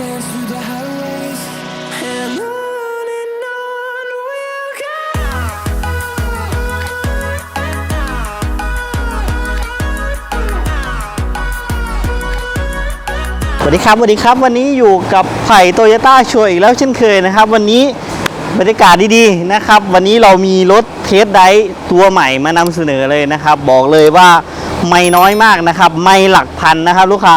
สวัสดีครับสวัสดีครับวันนี้อยู่กับไผ่โตโยต้าชัวอีกแล้วเช่นเคยนะครับ วันนี้บรรยากาศดีๆนะครับ วันนี้เรามีรถเทสไดร์ตัวใหม่มานำเสนอเลยนะครับ บอกเลยว่าไม่น้อยมากนะครับ ไม่หลักพันนะครับ ลูกค้า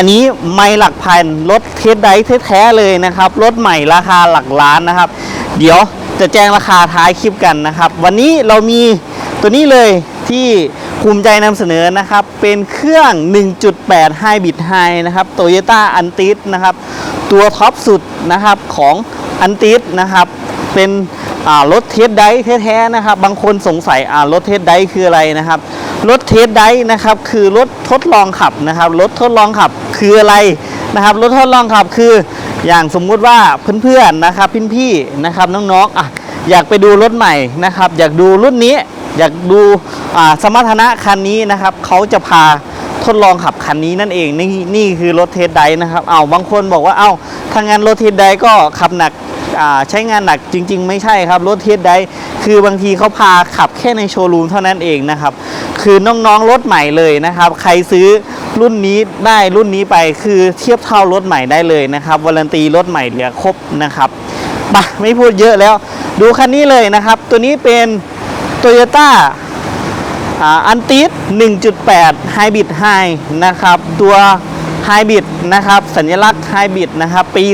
อันนี้ไม่หลักพันรถเทสไดร์แท้ๆเลยนะครับรถใหม่ราคาหลักล้านนะครับ เดี๋ยวจะแจ้งราคาท้ายคลิปกันนะครับ วันนี้เรามีตัวนี้เลยที่ภูมิใจนำเสนอนะครับ เป็นเครื่อง 1.8 Hybrid High นะครับ Toyota a n t i s นะครับ ตัวท็อปสุดนะครับของ a n t i s นะครับ เป็นรถเทสไดร์แท้ๆนะครับ บางคนสงสัยรถเทสไดร์คืออะไรนะครับ รถเทสไดร์นะครับ คือรถทดลองขับนะครับ รถทดลองขับ คืออะไรนะครับรถทดลองขับคือ อย่างสมมุติว่าเพื่อนๆนะครับพี่ๆนะครับน้องๆอะอยากไปดูรถใหม่นะครับ อยากดูรุ่นนี้ อยากดูสมรรถนะคันนี้นะครับเขาจะพาทดลองขับคันนี้นั่นเองนี่นี่คือรถเทสไดนะครับเอาบางคนบอกว่าเอาถ้างั้นรถเทสไดก็ขับหนักใช้งานหนักจริง ๆ ไม่ใช่ครับรถเทสไดคือบางทีเขาพาขับแค่ในโชว์รูมเท่านั้นเองนะครับ คือน้องๆรถใหม่เลยนะครับ ใครซื้อ รุ่นนี้ได้รุ่นนี้ไปคือเทียบเท่ารถใหม่ได้เลยนะครับวารันตีรถใหม่เหลือครบนะครับไปไม่พูดเยอะแล้ว ดูคันนี้เลยนะครับ ตัวนี้เป็น Toyota อันติส1.8 Hybrid High นะครับ ตัว Hybrid นะครับ สัญลักษณ์ Hybrid นะครับ ปี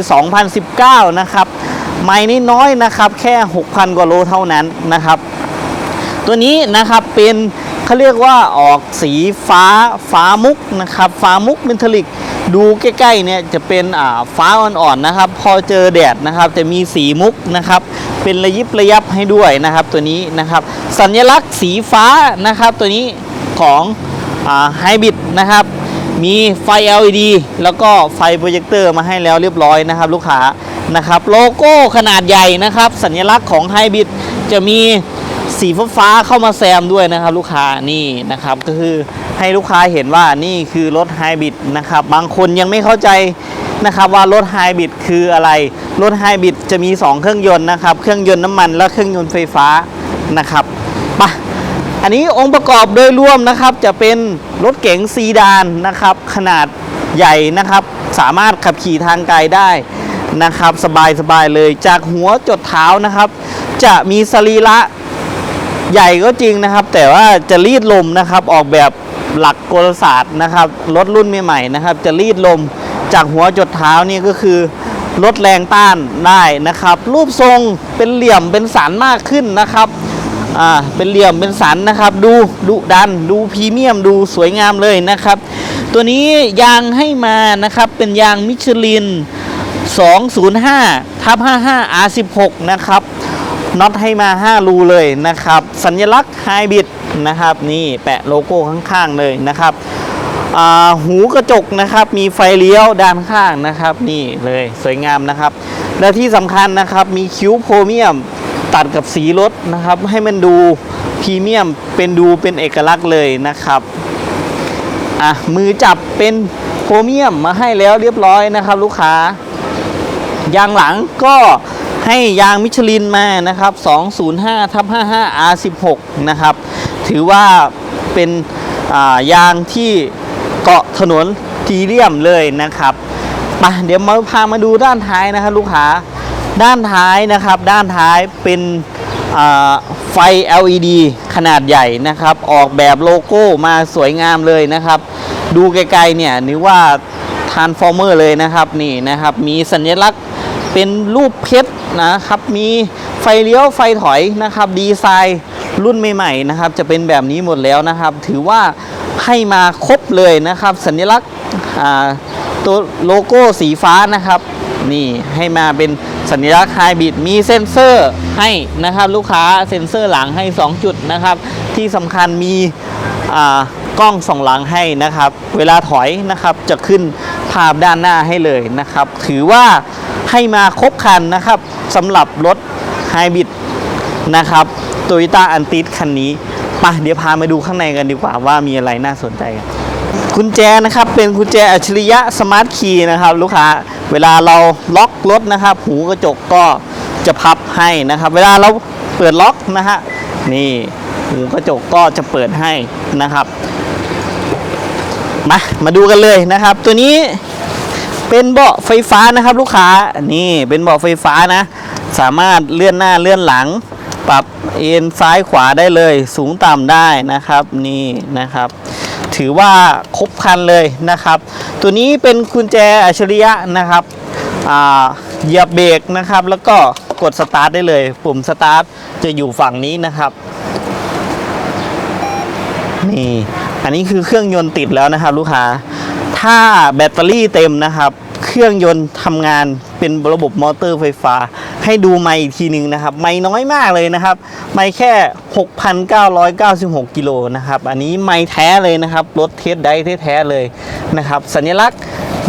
2019 นะครับไม่นิดน้อยนะครับ แค่ 6,000 กว่าโลเท่านั้นนะครับ ตัวนี้นะครับเป็น เขาเรียกว่าออกสีฟ้าฟ้ามุกนะครับฟ้ามุกเมนทลิก ดูใกล้ๆเนี่ยจะเป็นอ่าฟ้าอ่อนๆนะครับ พอเจอแดดนะครับจะมีสีมุกนะครับเป็นระยิบระยับให้ด้วยนะครับตัวนี้นะครับ สัญลักษณ์สีฟ้านะครับตัวนี้ของไฮบริดนะครับมีไฟ LED แล้วก็ไฟโปรเจคเตอร์มาให้แล้วเรียบร้อยนะครับ ลูกค้านะครับ โลโก้ขนาดใหญ่นะครับ สัญลักษณ์ของไฮบริดจะมี สีฟ้าเข้ามาแซมด้วยนะครับ ลูกค้านี่นะครับก็คือให้ลูกค้าเห็นว่านี่คือรถไฮบริดนะครับ บางคนยังไม่เข้าใจนะครับว่ารถไฮบริดคืออะไร รถไฮบริดจะมี 2 เครื่องยนต์นะครับ เครื่องยนต์น้ำมันและเครื่องยนต์ไฟฟ้านะครับไปะอันนี้องค์ประกอบโดยรวมนะครับ จะเป็นรถเก๋งซีดานนะครับ ขนาดใหญ่นะครับ สามารถขับขี่ทางไกลได้นะครับ สบายๆเลยจากหัวจดเท้านะครับ จะมีสรีระ ใหญ่ก็จริงนะครับ แต่ว่าจะรีดลมนะครับ ออกแบบหลักกลศาสตร์นะครับรถรุ่นใหม่ๆนะครับ จะรีดลมจากหัวจดเท้านี่ก็คือลดแรงต้านได้นะครับ รูปทรงเป็นเหลี่ยมเป็นสันมากขึ้นนะครับอ่าเป็นเหลี่ยมเป็นสันนะครับ ดูดุดัน ดูพรีเมียมดูสวยงามเลยนะครับ ตัวนี้ยางให้มานะครับเป็นยางมิชลิน 205ทับ55 R16 นะครับ น็อตให้มา 5 รูเลยนะครับ สัญลักษณ์ไฮบริดนะครับนี่แปะโลโก้ข้างๆเลยนะครับหูกระจกนะครับมีไฟเลี้ยวด้านข้างนะครับนี่เลยสวยงามนะครับ และที่สำคัญนะครับมีคิ้วโพรเมียมตัดกับสีรถนะครับ ให้มันดูพรีเมียมเป็นดูเป็นเอกลักษณ์เลยนะครับอะมือจับเป็นโพรเมียมมาให้แล้วเรียบร้อยนะครับ ลูกค้ายางหลังก็ ให้ยางมิชลินมานะครับ 205ทับ55 R16 นะครับ ถือว่าเป็นายางที่เกาะถนนทีเรียมเลยนะครับมาเดี๋ยวมาพามาดูด้านท้ายนะครับลูกค้าด้านท้ายนะครับ ด้านท้ายเป็นไฟ LED ขนาดใหญ่นะครับ ออกแบบโลโก้มาสวยงามเลยนะครับ ดูไกลๆเนี่ยนึกว่าทานฟอร์เมอร์เลยนะครับนี่นะครับ มีสัญลักษณ์เป็นรูปเพชร นะครับ มีไฟเลี้ยวไฟถอยนะครับ ดีไซน์รุ่นใหม่ๆนะครับ จะเป็นแบบนี้หมดแล้วนะครับ ถือว่าให้มาครบเลยนะครับ สัญลักษณ์ตัวโลโก้สีฟ้านะครับ นี่ให้มาเป็นสัญลักษณ์ไฮบริดมีเซ็นเซอร์ให้นะครับ ลูกค้าเซ็นเซอร์หลังให้ 2 จุดนะครับ ที่สำคัญมีกล้องส่องหลังให้นะครับ เวลาถอยนะครับจะขึ้นภาพด้านหน้าให้เลยนะครับ ถือว่าให้มาครบคันนะครับ สำหรับรถไฮบริดนะครับโตโยต้าอันติสคันนี้ไปเดี๋ยวพามาดูข้างในกันดีกว่าว่ามีอะไรน่าสนใจกันกุญแจนะครับเป็นกุญแจอัจฉริยะสมาร์ทคีย์นะครับ ลูกค้าเวลาเราล็อกรถนะครับ หูกระจกก็จะพับให้นะครับ เวลาเราเปิดล็อกนะฮะนี่หูกระจกก็จะเปิดให้นะครับมามาดูกันเลยนะครับ ตัวนี้ เป็นเบาะไฟฟ้านะครับลูกค้านี่เป็นเบาะไฟฟ้านะ สามารถเลื่อนหน้าเลื่อนหลัง ปรับเอ็นซ้ายขวาได้เลย สูงต่ำได้นะครับนี่นะครับ ถือว่าครบครันเลยนะครับ ตัวนี้เป็นกุญแจอัจฉริยะนะครับเหยียบเบรกนะครับ แล้วก็กดสตาร์ทได้เลย ปุ่มสตาร์ทจะอยู่ฝั่งนี้นะครับนี่อันนี้คือเครื่องยนต์ติดแล้วนะครับ ลูกค้า ถ้าแบตเตอรี่เต็มนะครับ เครื่องยนต์ทำงานเป็นระบบมอเตอร์ไฟฟ้า ให้ดูไมค์อีกทีหนึ่งนะครับ ไมค์น้อยมากเลยนะครับ ไมค์แค่ 6,996 กิโลนะครับ อันนี้ไมค์แท้เลยนะครับ รถเทสได้แท้เลยนะครับ สัญลักษณ์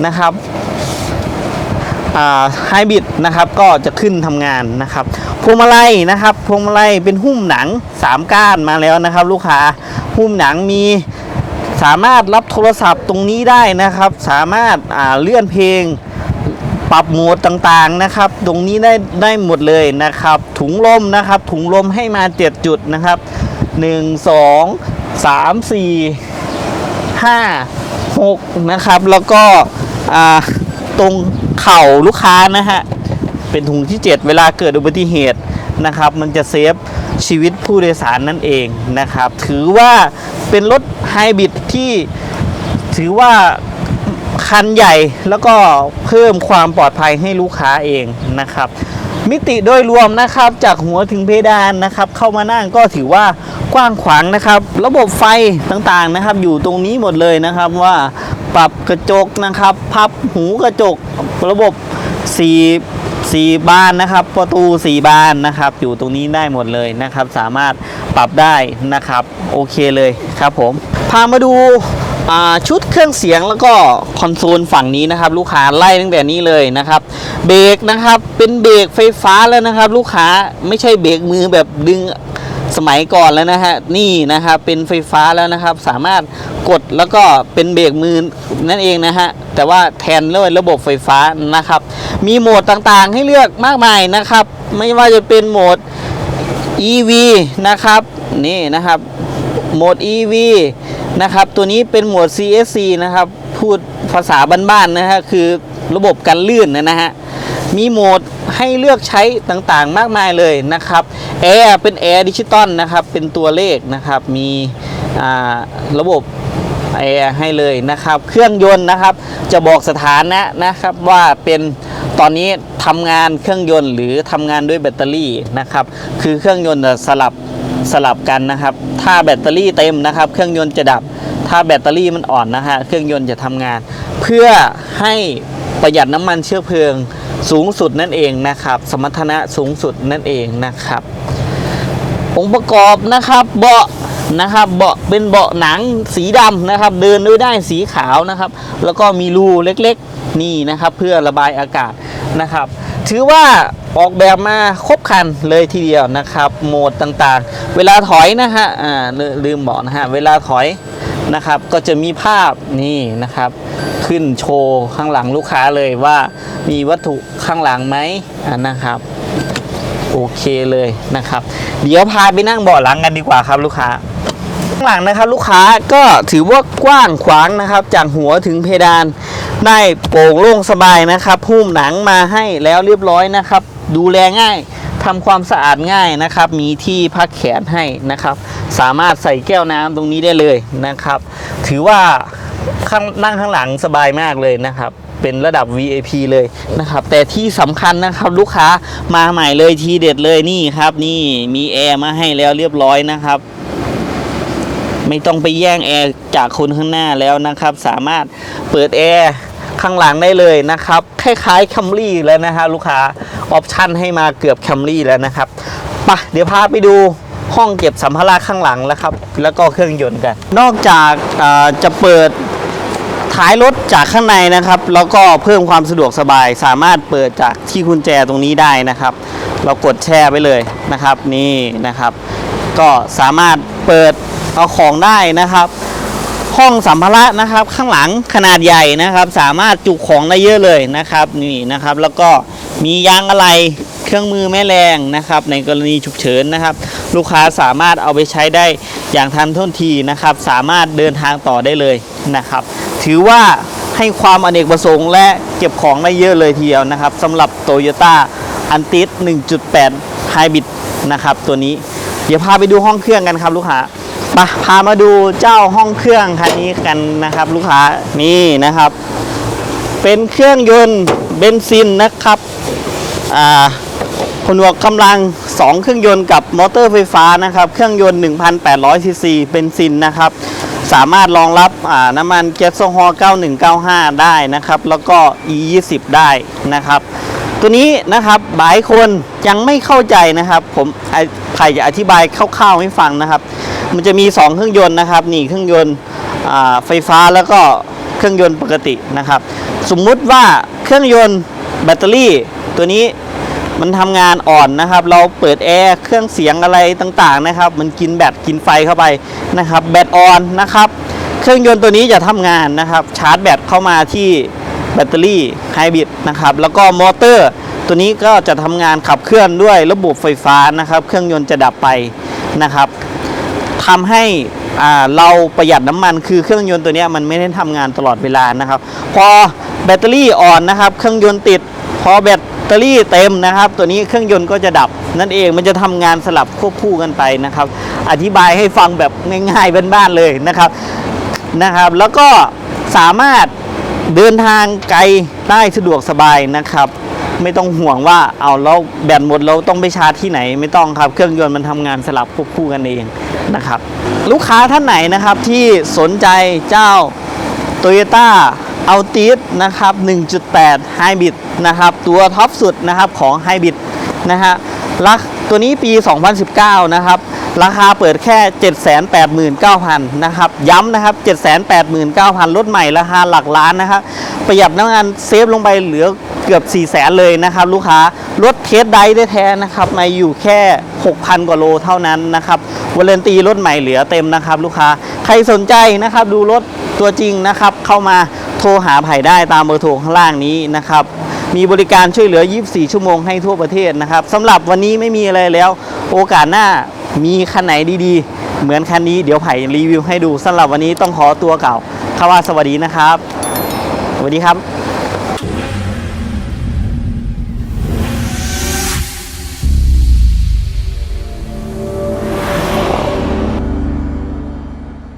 นะครับไฮบริดนะครับก็จะขึ้นทำงานนะครับพวงมาลัยนะครับพวงมาลัยเป็นหุ้มหนัง 3 ก้านมาแล้วนะครับ ลูกค้าหุ้มหนังมี สามารถรับโทรศัพท์ตรงนี้ได้นะครับ สามารถเลื่อนเพลง ปรับโหมดต่างๆนะครับ ตรงนี้ได้ได้หมดเลยนะครับ ถุงลมนะครับ ถุงลมให้มา 7 จุดนะครับ 1 2 3 4 5 6 นะครับ แล้วก็ตรงเข่าลูกค้านะฮะ เป็นถุงที่ 7 เวลาเกิดอุบัติเหตุนะครับ มันจะเซฟชีวิตผู้โดยสารนั่นเองนะครับ ถือว่าเป็นรถ ไฮบริดที่ถือว่าคันใหญ่แล้วก็เพิ่มความปลอดภัยให้ลูกค้าเองนะครับ มิติโดยรวมนะครับจากหัวถึงเพดานนะครับ เข้ามานั่งก็ถือว่ากว้างขวางนะครับ ระบบไฟต่างๆนะครับ อยู่ตรงนี้หมดเลยนะครับว่าปรับกระจกนะครับ พับหูกระจกระบบสี สี่บานนะครับ ประตูสี่บานนะครับ อยู่ตรงนี้ได้หมดเลยนะครับ สามารถปรับได้นะครับ โอเคเลยครับผม พามาดูชุดเครื่องเสียงแล้วก็คอนโซลฝั่งนี้นะครับ ลูกค้าไล่ตั้งแต่นี้เลยนะครับ เบรกนะครับเป็นเบรกไฟฟ้าแล้วนะครับ ลูกค้าไม่ใช่เบรกมือแบบดึง สมัยก่อนแล้วนะฮะนี่นะครับเป็นไฟฟ้าแล้วนะครับ สามารถกดแล้วก็เป็นเบรกมือนั่นเองนะฮะแต่ว่าแทนด้วยระบบไฟฟ้านะครับ มีโหมดต่างๆให้เลือกมากมายนะครับ ไม่ว่าจะเป็นโหมด EV นะครับนี่นะครับโหมด EV นะครับตัวนี้เป็นโหมด CSC นะครับ พูดภาษาบ้านๆนะฮะคือระบบกันลื่นนะฮะ มีโหมดให้เลือกใช้ต่างๆ มากมายเลยนะครับแอร์เป็นแอร์ดิจิตอลนะครับ เป็นตัวเลขนะครับ มีระบบแอร์ให้เลยนะครับ เครื่องยนต์นะครับ จะบอกสถานะนะครับว่าเป็นตอนนี้ทำงานเครื่องยนต์หรือทำงานด้วยแบตเตอรี่นะครับ คือเครื่องยนต์สลับสลับกันนะครับ ถ้าแบตเตอรี่เต็มนะครับ เครื่องยนต์จะดับ ถ้าแบตเตอรี่มันอ่อนนะฮะ เครื่องยนต์จะทำงาน เพื่อให้ ประหยัดน้ำมันเชื้อเพลิงสูงสุดนั่นเองนะครับ สมรรถนะสูงสุดนั่นเองนะครับ องค์ประกอบนะครับเบาะนะครับเบาะเป็นเบาะหนังสีดำนะครับ เดินด้วยได้สีขาวนะครับ แล้วก็มีรูเล็กๆนี่นะครับ เพื่อระบายอากาศนะครับ ถือว่าออกแบบมาครบครันเลยทีเดียวนะครับ โหมดต่างๆ เวลาถอยนะฮะอ่าลืมบอกนะฮะเวลาถอย นะครับ ก็จะมีภาพนี่นะครับ ขึ้นโชว์ข้างหลังลูกค้าเลยว่ามีวัตถุข้างหลังไหมนะครับ โอเคเลยนะครับ เดี๋ยวพาไปนั่งเบาะหลังกันดีกว่าครับลูกค้าข้างหลังนะครับลูกค้าก็ถือว่ากว้างขวางนะครับ จากหัวถึงเพดานได้โปร่งโล่งสบายนะครับหุ้มหนังมาให้แล้วเรียบร้อยนะครับ ดูแลง่าย ทำความสะอาดง่ายนะครับ มีที่พักแขนให้นะครับ สามารถใส่แก้วน้ำตรงนี้ได้เลยนะครับ ถือว่าข้างนั่งข้างหลังสบายมากเลยนะครับ เป็นระดับ VIP เลยนะครับ แต่ที่สำคัญนะครับลูกค้ามาใหม่เลยทีเด็ดเลยนี่ครับ นี่มีแอร์มาให้แล้วเรียบร้อยนะครับไม่ต้องไปแย่งแอร์จากคนข้างหน้าแล้วนะครับ สามารถเปิดแอร์ ข้างหลังได้เลยนะครับ คล้ายๆแคมรี่แล้วนะฮะลูกค้าออปชั่นให้มาเกือบแคมรี่แล้วนะครับไปะเดี๋ยวพาไปดูห้องเก็บสัมภาระข้างหลังแล้วครับ แล้วก็เครื่องยนต์กัน นอกจากาจะเปิดท้ายรถจากข้างในนะครับ แล้วก็เพิ่มความสะดวกสบาย สามารถเปิดจากที่กุญแจตรงนี้ได้นะครับ เรากดแช่ไปเลยนะครับ นี่นะครับ ก็สามารถเปิดเอาของได้นะครับ ห้องสัมภาระนะครับ ข้างหลังขนาดใหญ่นะครับ สามารถจุของได้เยอะเลยนะครับนี่นะครับ แล้วก็มียางอะไรเครื่องมือแม่แรงนะครับ ในกรณีฉุกเฉินนะครับ ลูกค้าสามารถเอาไปใช้ได้อย่างทันท่วงทีนะครับ สามารถเดินทางต่อได้เลยนะครับ ถือว่าให้ความอเนกประสงค์และเก็บของได้เยอะเลยทีเดียวนะครับสำหรับ Toyota a n t i s 1.8 Hybrid นะครับ ตัวนี้ เดี๋ยวพาไปดูห้องเครื่องกันครับลูกค้า มาพามาดูเจ้าห้องเครื่องคันนี้กันนะครับ ลูกค้านี่นะครับ เป็นเครื่องยนต์เบนซินนะครับอ่าผนวกกำลัง 2 เครื่องยนต์กับมอเตอร์ไฟฟ้านะครับ เครื่องยนต์ 1,800ซีซีเบนซินนะครับ สามารถรองรับน้ำมันแก๊สโซฮอล์9195 ได้นะครับ แล้วก็ E20 ได้นะครับ ตัวนี้นะครับหลายคนยังไม่เข้าใจนะครับ ผมอะใครจะอธิบายคร่าวๆให้ฟังนะครับ มันจะมี 2 เครื่องยนต์นะครับ นี่เครื่องยนต์ไฟฟ้าแล้วก็เครื่องยนต์ปกตินะครับ สมมุติว่าเครื่องยนต์แบตเตอรี่ ตัวนี้มันทำงานอ่อนนะครับ เราเปิดแอร์เครื่องเสียงอะไรต่างๆนะครับ มันกินแบตกินไฟเข้าไปนะครับ แบตออนนะครับ เครื่องยนต์ตัวนี้จะทำงานนะครับ ชาร์จแบตเข้ามาที่ แบตเตอรี่ไฮบริดนะครับแล้วก็มอเตอร์ ตัวนี้ก็จะทำงานขับเคลื่อนด้วยระบบไฟฟ้านะครับ เครื่องยนต์จะดับไปนะครับทำให้เราประหยัดน้ำมันคือเครื่องยนต์ตัวนี้มันไม่ได้ทำงานตลอดเวลานะครับ พอแบตเตอรี่อ่อนนะครับ เครื่องยนต์ติด พอแบตเตอรี่เต็มนะครับ ตัวนี้เครื่องยนต์ก็จะดับ นั่นเองมันจะทำงานสลับควบคู่กันไปนะครับ อธิบายให้ฟังแบบง่ายๆบ้านๆเลยนะครับนะครับ แล้วก็สามารถ เดินทางไกลได้สะดวกสบายนะครับ ไม่ต้องห่วงว่าเอาแล้วแบตหมดเราต้องไปชาร์จที่ไหน ไม่ต้องครับเครื่องยนต์มันทำงานสลับควบคู่กันเองนะครับ ลูกค้าท่านไหนนะครับที่สนใจเจ้า Toyota a l t i s นะครับ 1.8 Hybrid นะครับ ตัวท็อปสุดนะครับของ Hybrid นะฮะรักตัวนี้ปี 2019 นะครับ ราคาเปิดแค่ 789,000นะครับ ย้ำนะครับ 789,000 รถใหม่ราคาหลักล้านนะครับ ประหยัดน้ำมันเซฟลงไปเหลือเกือบ 4 0 0แสนเลยนะครับ ลูกค้ารถเทสไดได้แท้นะครับมาอยู่แค่ 6,000 กว่าโลเท่านั้นนะครับวาเลนตีรถใหม่เหลือเต็มนะครับ ลูกค้าใครสนใจนะครับ ดูรถตัวจริงนะครับ เข้ามาโทรหาไผ่ได้ตามเบอร์โทรข้างล่างนี้นะครับ มีบริการช่วยเหลือ 24 ชั่วโมงให้ทั่วประเทศนะครับสำหรับวันนี้ไม่มีอะไรแล้ว โอกาสหน้า มีคันไหนดีๆ เหมือนคันนี้เดี๋ยวไผ่รีวิวให้ดูสำหรับวันนี้ต้องขอตัวเก่าคาว่าสวัสดีนะครับสวัสดีครับ